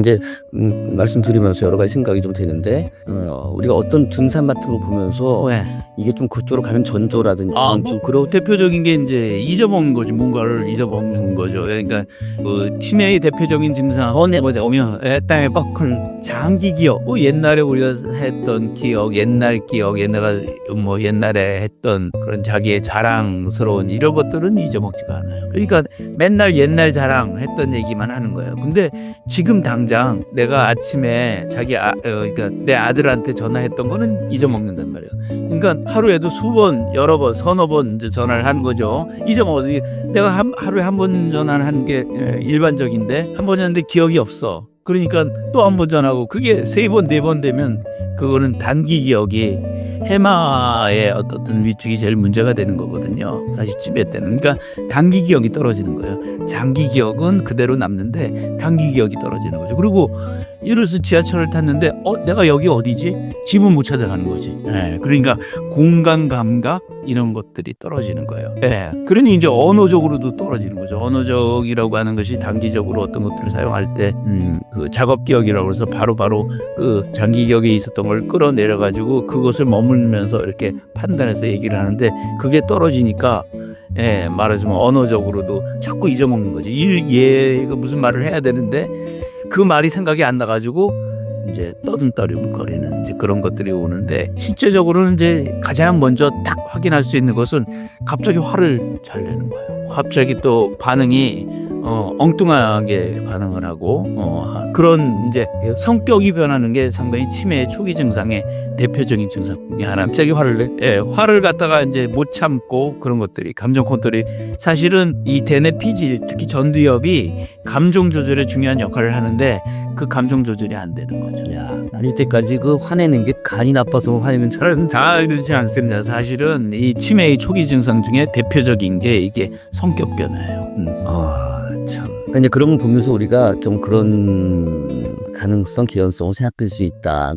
이제 음, 말씀드리면서 여러 가지 생각이 좀 되는데 어, 우리가 어떤 같은 거 보면서 왜? 이게 좀 그쪽으로 가는 전조라든지 아, 그런 뭐, 좀 그리고 대표적인 게 이제 잊어먹는 거지. 뭔가를 잊어먹는 거죠. 그러니까 그 치매의 대표적인 증상 헌에 뭐 오면 땅에 뻐클 장기 기억. 뭐 옛날에 우리가 했던 기억, 옛날 기억, 옛날 뭐 옛날에 했던 그런 자기의 자랑스러운 이런 것들은 잊어먹지가 않아요. 그러니까 맨날 옛날 자랑했던 얘기만 하는 거예요. 근데 지금 당장 내가 아침에 자기 아, 어, 그러니까 내 아들한테 전화했던 거는 잊어먹는단 말이에요. 그러니까 하루에도 수번 여러 번 서너 번 이제 전화를 하는 거죠. 잊어먹어서 내가 한, 하루에 한 번 전화를 하는 게 예, 일반적인데 한 번 했는데 기억이 없어. 그러니까 또 한 번 전화하고 그게 세 번 네 번 되면 그거는 단기 기억이 해마의 어떤 위축이 제일 문제가 되는 거거든요. 사실 치매 때는 그러니까 단기 기억이 떨어지는 거예요. 장기 기억은 그대로 남는데 단기 기억이 떨어지는 거죠. 그리고 들어서 지하철을 탔는데 어 내가 여기 어디지? 집은 못 찾아가는 거지. 예, 그러니까 공간 감각 이런 것들이 떨어지는 거예요. 예, 그러니 이제 언어적으로도 떨어지는 거죠. 언어적이라고 하는 것이 단기적으로 어떤 것들을 사용할 때, 음, 그 작업 기억이라고 해서 바로바로 그 장기 기억에 있었던 걸 끌어내려 가지고 그것을 머물면서 이렇게 판단해서 얘기를 하는데 그게 떨어지니까. 예, 말하자면 언어적으로도 자꾸 잊어먹는. 일, 얘가 무슨 말을 해야 되는데 그 말이 생각이 안 나가지고 이제 떠듬떠듬거리는 이제 그런 것들이 오는데 실제적으로는 이제 가장 먼저 딱 확인할 수 있는 것은 갑자기 화를 잘 내는 거예요. 갑자기 또 반응이 어, 엉뚱하게 반응을 하고 어, 그런 이제 성격이 변하는 게 상당히 치매의 초기 증상의 대표적인 증상 중에 하나. 갑자기 화를 내, 예, 화를 갖다가 이제 못 참고 그런 것들이 감정 컨트롤이 사실은 이 대뇌 피질 특히 전두엽이 감정 조절에 중요한 역할을 하는데 그 감정 조절이 안 되는 거죠. 야, 난 이때까지 그 화내는 게 간이 나빠서 화내는 잘다 그렇지 않습니다. 사실은 이 치매의 초기 증상 중에 대표적인 게 이게 성격 변화예요. 음. 아, 참. 이제 그런 거 보면서 우리가 좀 그런 가능성, 개연성을 생각할 수 있다.